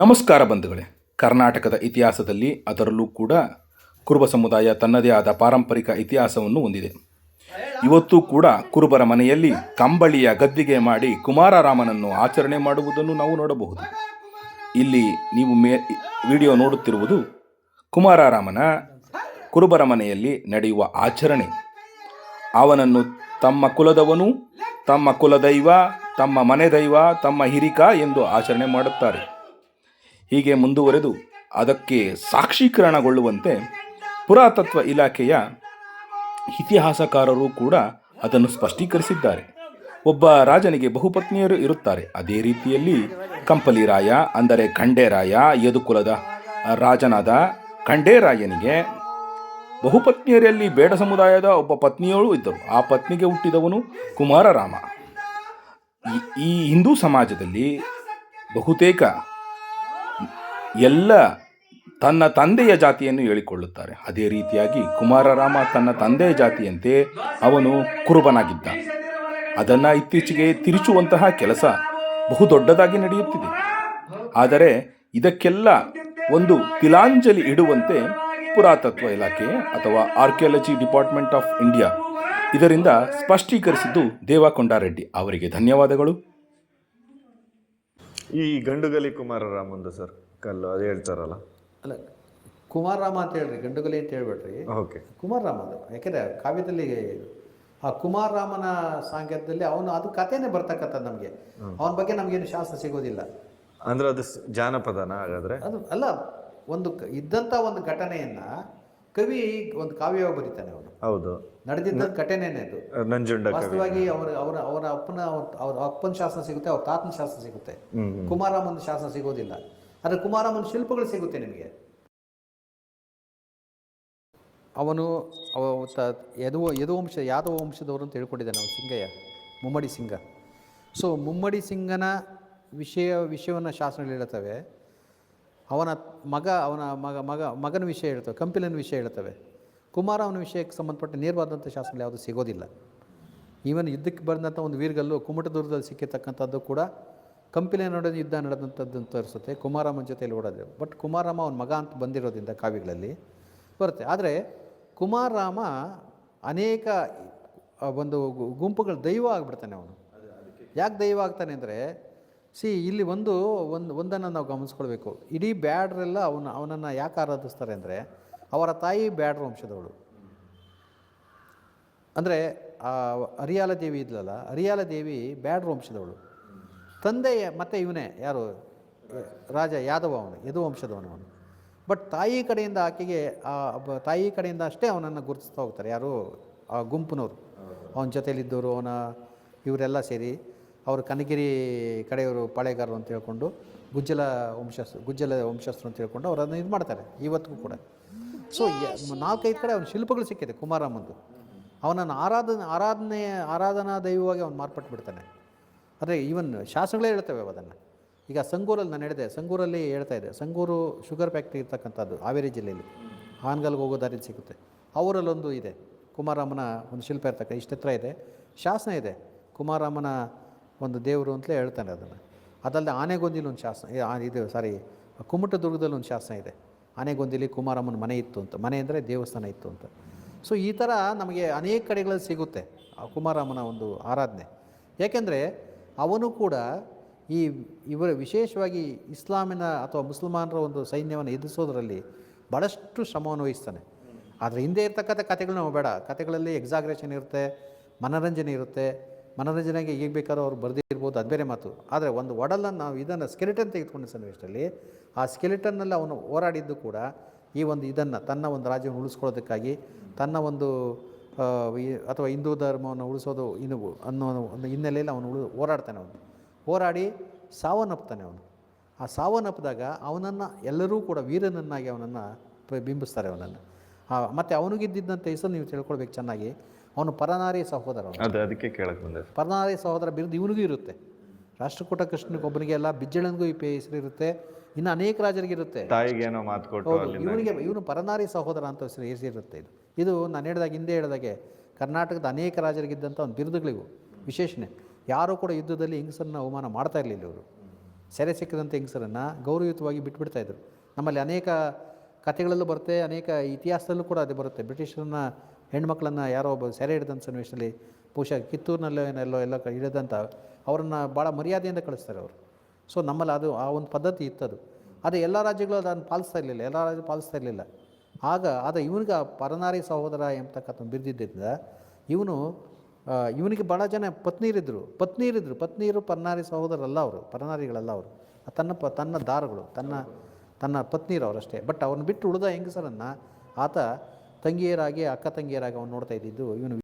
ನಮಸ್ಕಾರ ಬಂಧುಗಳೇ. ಕರ್ನಾಟಕದ ಇತಿಹಾಸದಲ್ಲಿ ಅದರಲ್ಲೂ ಕೂಡ ಕುರುಬ ಸಮುದಾಯ ತನ್ನದೇ ಆದ ಪಾರಂಪರಿಕ ಇತಿಹಾಸವನ್ನು ಹೊಂದಿದೆ. ಇವತ್ತು ಕೂಡ ಕುರುಬರ ಮನೆಯಲ್ಲಿ ಕಂಬಳಿಯ ಗದ್ದಿಗೆ ಮಾಡಿ ಕುಮಾರರಾಮನನ್ನು ಆಚರಣೆ ಮಾಡುವುದನ್ನು ನಾವು ನೋಡಬಹುದು. ಇಲ್ಲಿ ನೀವು ಮೇ, ವಿಡಿಯೋ ನೋಡುತ್ತಿರುವುದು ಕುಮಾರರಾಮನ ಕುರುಬರ ಮನೆಯಲ್ಲಿ ನಡೆಯುವ ಆಚರಣೆ. ಅವನನ್ನು ತಮ್ಮ ಕುಲದವನು, ತಮ್ಮ ಕುಲದೈವ, ತಮ್ಮ ಮನೆ ದೈವ ತಮ್ಮ ಹಿರಿಕ ಎಂದು ಆಚರಣೆ ಮಾಡುತ್ತಾರೆ. ಹೀಗೆ ಮುಂದುವರೆದು ಅದಕ್ಕೆ ಸಾಕ್ಷೀಕರಣಗೊಳ್ಳುವಂತೆ ಪುರಾತತ್ವ ಇಲಾಖೆಯ ಇತಿಹಾಸಕಾರರು ಕೂಡ ಅದನ್ನು ಸ್ಪಷ್ಟೀಕರಿಸಿದ್ದಾರೆ. ಒಬ್ಬ ರಾಜನಿಗೆ ಬಹುಪತ್ನಿಯರು ಇರುತ್ತಾರೆ. ಅದೇ ರೀತಿಯಲ್ಲಿ ಕಂಪಲಿರಾಯ, ಅಂದರೆ ಖಂಡೇರಾಯ, ಯದುಕುಲದ ರಾಜನಾದ ಖಂಡೇರಾಯನಿಗೆ ಬಹುಪತ್ನಿಯರಲ್ಲಿ ಬೇಡ ಸಮುದಾಯದ ಒಬ್ಬ ಪತ್ನಿಯಳು ಇದ್ದರು. ಆ ಪತ್ನಿಗೆ ಹುಟ್ಟಿದವನು ಕುಮಾರರಾಮ. ಈ- ಈ ಹಿಂದೂ ಸಮಾಜದಲ್ಲಿ ಬಹುತೇಕ ಎಲ್ಲ ತನ್ನ ತಂದೆಯ ಜಾತಿಯನ್ನು ಹೇಳಿಕೊಳ್ಳುತ್ತಾರೆ. ಅದೇ ರೀತಿಯಾಗಿ ಕುಮಾರರಾಮ ತನ್ನ ತಂದೆಯ ಜಾತಿಯಂತೆ ಅವನು ಕುರುಬನಾಗಿದ್ದ. ಅದನ್ನು ಇತ್ತೀಚೆಗೆ ತಿರುಚುವಂತಹ ಕೆಲಸ ಬಹು ದೊಡ್ಡದಾಗಿ ನಡೆಯುತ್ತಿದೆ. ಆದರೆ ಇದಕ್ಕೆಲ್ಲ ಒಂದು ತಿಲಾಂಜಲಿ ಇಡುವಂತೆ ಪುರಾತತ್ವ ಇಲಾಖೆ ಅಥವಾ ಆರ್ಕಿಯಾಲಜಿ ಡಿಪಾರ್ಟ್ಮೆಂಟ್ ಆಫ್ ಇಂಡಿಯಾ ಇದರಿಂದ ಸ್ಪಷ್ಟೀಕರಿಸಿದ್ದು ದೇವಕೊಂಡಾರೆಡ್ಡಿ ಅವರಿಗೆ ಧನ್ಯವಾದಗಳು. ಈ ಗಂಡುಗಲಿ ಕುಮಾರರಾಮಂದು ಸರ್. ಕಲ್ಲು ಅದು ಹೇಳ್ತಾರಲ್ಲ. ಅಲ್ಲ ಕುಮಾರರಾಮ ಅಂತ ಹೇಳ್ರಿ ಗಂಡುಗಲಿ ಅಂತ ಹೇಳ್ಬೇಡ್ರಿ. ಓಕೆ. ಕುಮಾರರಾಮ ಅದು ಯಾಕೆಂದರೆ ಕಾವ್ಯದಲ್ಲಿ ಆ ಕುಮಾರರಾಮನ ಸಾಂಗತ್ಯದಲ್ಲಿ ಅವನು ಅದು ಕಥೆನೇ ಬರ್ತಕ್ಕಂಥದ್ದು ನಮಗೆ. ಅವನ ಬಗ್ಗೆ ನಮಗೇನು ಶಾಸ್ತ್ರ ಸಿಗೋದಿಲ್ಲ. ಅಂದ್ರೆ ಅದು ಜಾನಪದನ ಹಾಗಾದ್ರೆ? ಅದು ಅಲ್ಲ ಒಂದು ಇದ್ದಂಥ ಒಂದು ಘಟನೆಯನ್ನ ಕವಿ ಒಂದು ಕಾವ್ಯವಾಗಿ ಬರೀತಾನೆ ಅವನು. ಹೌದು. ನಡೆದಿದ್ದ ಘಟನೆನೇ ಅದು. ನಂಜುಂಡ ವಾಸ್ತವವಾಗಿ ಅವರ ಅವರ ಅವರ ಅಪ್ಪನ ಅವ್ರ ಅಪ್ಪನ ಶಾಸ್ತ್ರ ಸಿಗುತ್ತೆ ಅವ್ರ ತಾತನ ಶಾಸ್ತ್ರ ಸಿಗುತ್ತೆ. ಕುಮಾರಮ್ಮನ ಶಾಸ್ತ್ರ ಸಿಗೋದಿಲ್ಲ. ಆದರೆ ಕುಮಾರಮ್ಮನ ಶಿಲ್ಪಗಳು ಸಿಗುತ್ತೆ ನಿಮಗೆ. ಅವನು, ಅವ ತ- ಯದು ಯದುವಂಶ ಯಾದವ ವಂಶದವರು ಅಂತ ಹೇಳ್ಕೊಂಡಿದ್ದಾನೆ ಅವನು ಸಿಂಗಯ್ಯ, ಮುಮ್ಮಡಿ ಸಿಂಗ. ಸೊ ಮುಮ್ಮಡಿ ಸಿಂಗನ ವಿಷಯ, ವಿಷಯವನ್ನು ಶಾಸನಗಳು ಹೇಳ್ತವೆ. ಅವನ ಮಗ ಅವನ ಮಗ ಮಗ, ಮಗನ ವಿಷಯ ಹೇಳ್ತವೆ, ಕಂಪಿಲನ ವಿಷಯ ಹೇಳ್ತವೆ. ಕುಮಾರ ಅವನ ವಿಷಯಕ್ಕೆ ಸಂಬಂಧಪಟ್ಟ ನೇರವಾದಂಥ ಶಾಸನಗಳು ಯಾವುದು ಸಿಗೋದಿಲ್ಲ. ಈವನ್ ಯುದ್ಧಕ್ಕೆ ಬಂದಂಥ ಒಂದು ವೀರ್ಗಲ್ಲು ಕುಮಟದುರ್ಗದಲ್ಲಿ ಸಿಕ್ಕಿರ್ತಕ್ಕಂಥದ್ದು ಕೂಡ ಕಂಪಿಲೆ ನೋಡೋದು ಯುದ್ಧ ನಡೆದಂಥದ್ದು ಅಂತ ತೋರಿಸುತ್ತೆ. ಕುಮಾರಮ್ಮನ ಜೊತೆಯಲ್ಲಿ ಓಡೋದು. ಬಟ್ ಕುಮಾರಮ್ಮ ಅವನ ಮಗ ಅಂತ ಬಂದಿರೋದ್ರಿಂದ ಕಾವ್ಯಗಳಲ್ಲಿ ಬರುತ್ತೆ. ಆದರೆ ಕುಮಾರರಾಮ ಅನೇಕ ಒಂದು ಗುಂಪುಗಳು ದೈವ ಆಗಿಬಿಡ್ತಾನೆ ಅವನು. ಯಾಕೆ ದೈವ ಆಗ್ತಾನೆ ಅಂದರೆ, ಸಿ ಇಲ್ಲಿ ಒಂದು ಒಂದು, ಒಂದನ್ನು ನಾವು ಗಮನಿಸ್ಕೊಳ್ಬೇಕು. ಇಡೀ ಬ್ಯಾಡ್ರೆಲ್ಲ ಅವನ, ಅವನನ್ನು ಯಾಕೆ ಆರಾಧಿಸ್ತಾರೆ ಅಂದರೆ, ಅವರ ತಾಯಿ ಬ್ಯಾಡ್ರ ವಂಶದವಳು. ಅಂದರೆ ಅರಿಯಾಲ ದೇವಿ ಇದ್ಲಲ್ಲ ಅರಿಯಾಲ ದೇವಿ ಬ್ಯಾಡ್ರ ವಂಶದವಳು. ತಂದೆ ಮತ್ತೆ ಇವನೇ ಯಾರು? ರಾಜ ಯಾದವ ಅವನು ಯದು ವಂಶದವನು ಅವನು. ಬಟ್ ತಾಯಿ ಕಡೆಯಿಂದ ಆಕೆಗೆ ಆ ತಾಯಿ ಕಡೆಯಿಂದ ಅಷ್ಟೇ ಅವನನ್ನು ಗುರುತಿಸ್ತಾ ಹೋಗ್ತಾರೆ. ಯಾರು? ಆ ಗುಂಪಿನವರು. ಅವನ ಜೊತೆಯಲ್ಲಿದ್ದವರು ಅವನ ಇವರೆಲ್ಲ ಸೇರಿ ಅವರು ಕನಗಿರಿ ಕಡೆಯವರು ಪಾಳೆಗಾರರು ಅಂತ ಹೇಳ್ಕೊಂಡು ಗುಜ್ಜಲ ವಂಶಸ್ಥ ಗುಜ್ಜಲ ವಂಶಸ್ಥರು ಅಂತ ಹೇಳ್ಕೊಂಡು ಅವರನ್ನು ಇದು ಮಾಡ್ತಾರೆ ಇವತ್ತಿಗೂ ಕೂಡ. ಸೊ ನಾಲ್ಕೈದು ಕಡೆ ಅವನ ಶಿಲ್ಪಗಳು ಸಿಕ್ಕಿದೆ ಕುಮಾರಮ್ಮಂದು. ಅವನನ್ನು ಆರಾಧನೆ ಆರಾಧನೆ ಆರಾಧನಾ ದೈವವಾಗಿ ಅವನು ಮಾರ್ಪಟ್ಟು ಬಿಡ್ತಾನೆ ಆದರೆ ಈವನ್ ಶಾಸ್ತ್ರಗಳೇ ಹೇಳ್ತವೆ ಅದನ್ನು ಈಗ ಸಂಗೂರಲ್ಲಿ ನಾನು ಹೇಳಿದೆ, ಸಂಗೂರಲ್ಲಿ ಹೇಳ್ತಾ ಇದೆ ಸಂಗೂರು ಶುಗರ್ ಫ್ಯಾಕ್ಟ್ರಿ ಇರ್ತಕ್ಕಂಥದ್ದು ಹಾವೇರಿ ಜಿಲ್ಲೆಯಲ್ಲಿ. ಹಾನಗಲ್ಗೆ ಹೋಗೋ ದಾರಿ ಸಿಗುತ್ತೆ. ಅವರಲ್ಲೊಂದು ಇದೆ ಕುಮಾರಮ್ಮನ ಒಂದು ಶಿಲ್ಪ ಇರ್ತಕ್ಕ ಇಷ್ಟೆತ್ರ ಇದೆ. ಶಾಸನ ಇದೆ ಕುಮಾರಮ್ಮನ ಒಂದು ದೇವರು ಅಂತಲೇ ಹೇಳ್ತಾನೆ ಅದನ್ನು. ಅದಲ್ಲದೆ ಆನೆಗೊಂದಿಲಿ ಒಂದು ಶಾಸನ ಇದು ಸಾರಿ ಕುಮಟದುರ್ಗದಲ್ಲಿ ಒಂದು ಶಾಸನ ಇದೆ. ಆನೆಗೊಂದಿಲಿ ಕುಮಾರಮ್ಮನ ಮನೆ ಇತ್ತು ಅಂತ, ಮನೆ ಅಂದರೆ ದೇವಸ್ಥಾನ ಇತ್ತು ಅಂತ. ಸೊ ಈ ಥರ ನಮಗೆ ಅನೇಕ ಕಡೆಗಳಲ್ಲಿ ಸಿಗುತ್ತೆ ಕುಮಾರಮ್ಮನ ಒಂದು ಆರಾಧನೆ. ಯಾಕೆಂದರೆ ಅವನು ಕೂಡ ಈ ಇವರ ವಿಶೇಷವಾಗಿ ಇಸ್ಲಾಮಿನ ಅಥವಾ ಮುಸಲ್ಮಾನರ ಒಂದು ಸೈನ್ಯವನ್ನು ಎದುರಿಸೋದರಲ್ಲಿ ಭಾಳಷ್ಟು ಶ್ರಮವನ್ನು ವಹಿಸ್ತಾನೆ. ಆದರೆ ಹಿಂದೆ ಇರ್ತಕ್ಕಂಥ ಕಥೆಗಳು ಬೇಡ. ಕಥೆಗಳಲ್ಲಿ ಎಕ್ಸಾಗ್ರೇಷನ್ ಇರುತ್ತೆ, ಮನೋರಂಜನೆ ಇರುತ್ತೆ. ಮನೋರಂಜನೆಗೆ ಈಗ ಬೇಕಾದ್ರೂ ಅವ್ರು ಬರೆದಿರ್ಬೋದು, ಅದು ಬೇರೆ ಮಾತು. ಆದರೆ ಒಂದು ಒಡಲನ್ನು ನಾವು ಇದನ್ನು ಸ್ಕೆಲಿಟನ್ ತೆಗೆದುಕೊಂಡ ಸನ್ನಿವೇಶದಲ್ಲಿ ಆ ಸ್ಕೆಲಿಟನ್ನಲ್ಲಿ ಅವನು ಹೋರಾಡಿದ್ದು ಕೂಡ ಈ ಒಂದು ಇದನ್ನು, ತನ್ನ ಒಂದು ರಾಜ್ಯವನ್ನು ಉಳಿಸ್ಕೊಳ್ಳೋದಕ್ಕಾಗಿ, ತನ್ನ ಒಂದು ಅಥವಾ ಹಿಂದೂ ಧರ್ಮವನ್ನು ಉಳಿಸೋದು ಇನ್ನು ಅನ್ನೋ ಒಂದು ಹಿನ್ನೆಲೆಯಲ್ಲಿ ಅವನು ಉಳಿ ಹೋರಾಡ್ತಾನೆ ಅವನು. ಹೋರಾಡಿ ಸಾವನ್ನಪ್ತಾನೆ ಅವನು. ಆ ಸಾವನ್ನಪ್ಪಿದಾಗ ಅವನನ್ನು ಎಲ್ಲರೂ ಕೂಡ ವೀರನನ್ನಾಗಿ ಅವನನ್ನು ಬಿಂಬಿಸ್ತಾರೆ ಅವನನ್ನು. ಮತ್ತು ಅವನಿಗಿದ್ದಂಥ ಹೆಸರು ನೀವು ತಿಳ್ಕೊಳ್ಬೇಕು ಚೆನ್ನಾಗಿ. ಅವನು ಪರನಾರಿ ಸಹೋದರ ಅವನು. ಅದು ಅದಕ್ಕೆ ಕೇಳಕ್ಕೆ ಬಂದೆ. ಪರನಾರಿ ಸಹೋದರ ಬಿರುದು ಇವನಿಗೂ ಇರುತ್ತೆ. ರಾಷ್ಟ್ರಕೂಟ ಕೃಷ್ಣನಿಗೊಬ್ಬನಿಗೆ ಎಲ್ಲ ಬಿಜ್ಜಳನಿಗೂ ಈ ಪೇ ಹೆಸರು ಇರುತ್ತೆ. ಇನ್ನು ಅನೇಕ ರಾಜರಿಗೆ ಇರುತ್ತೆ. ತಾಯಿಗೆ ಏನೋ ಮಾತು ಇವನಿಗೆ ಇವನು ಪರನಾರಿ ಸಹೋದರ ಅಂತ ಹೆಸರು ಹೆಸರಿರುತ್ತೆ ಇದು. ಇದು ನಾನು ಹೇಳಿದಾಗ ಹಿಂದೆ ಹೇಳಿದಾಗೆ ಕರ್ನಾಟಕದ ಅನೇಕ ರಾಜರಿಗಿದ್ದಂಥ ಒಂದು ಬಿರುದುಗಳಿಗೂ ವಿಶೇಷಣೆ ಯಾರೂ ಕೂಡ ಯುದ್ಧದಲ್ಲಿ ಹೆಂಗಸರನ್ನ ಅವಮಾನ ಮಾಡ್ತಾ ಇರಲಿಲ್ಲ ಇವರು. ಸೆರೆ ಸಿಕ್ಕಿದಂಥ ಹೆಂಗಸರನ್ನು ಗೌರವಯುತವಾಗಿ ಬಿಟ್ಬಿಡ್ತಾಯಿದ್ರು ನಮ್ಮಲ್ಲಿ ಅನೇಕ ಕಥೆಗಳಲ್ಲೂ ಬರುತ್ತೆ, ಅನೇಕ ಇತಿಹಾಸದಲ್ಲೂ ಕೂಡ ಅದು ಬರುತ್ತೆ. ಬ್ರಿಟಿಷರನ್ನ, ಹೆಣ್ಮಕ್ಳನ್ನು ಯಾರೋ ಒಬ್ಬ ಸೆರೆ ಹಿಡಿದಂಥ ಸನ್ನಿವೇಶದಲ್ಲಿ ಬಹುಶಃ ಕಿತ್ತೂರಿನಲ್ಲೋ ಏನೆಲ್ಲೋ ಎಲ್ಲ ಹಿಡಿದಂಥ ಅವರನ್ನು ಭಾಳ ಮರ್ಯಾದೆಯಿಂದ ಕಳಿಸ್ತಾರೆ ಅವರು. ಸೊ ನಮ್ಮಲ್ಲಿ ಅದು ಆ ಒಂದು ಪದ್ಧತಿ ಇತ್ತದು. ಅದು ಎಲ್ಲ ರಾಜ್ಯಗಳು ಅದನ್ನು ಪಾಲಿಸ್ತಾ ಇರಲಿಲ್ಲ, ಎಲ್ಲ ರಾಜ್ಯ ಪಾಲಿಸ್ತಾ ಇರಲಿಲ್ಲ. ಆಗ ಆದ ಇವನಿಗೆ ಪರನಾರಿ ಸಹೋದರ ಎಂಬತಕ್ಕಂಥ ಬಿದ್ದಿದ್ದರಿಂದ ಇವನು ಇವನಿಗೆ ಭಾಳ ಜನ ಪತ್ನಿಯರಿದ್ದರು ಪತ್ನಿಯರಿದ್ದರು ಪತ್ನಿಯರು ಪರನಾರಿ ಸಹೋದರಲ್ಲ ಅವರು, ಪರನಾರಿಗಳಲ್ಲ ಅವರು. ತನ್ನ ಪ, ತನ್ನ ದಾರುಗಳು, ತನ್ನ ತನ್ನ ಪತ್ನಿಯರು ಅವರಷ್ಟೇ ಬಟ್ ಅವ್ರನ್ನ ಬಿಟ್ಟು ಉಳಿದ ಹೆಂಗಸರನ್ನು ಆತ ತಂಗಿಯರಾಗಿ, ಅಕ್ಕ ತಂಗಿಯರಾಗಿ ಅವನು ನೋಡ್ತಾ ಇದ್ದಿದ್ದು ಇವನು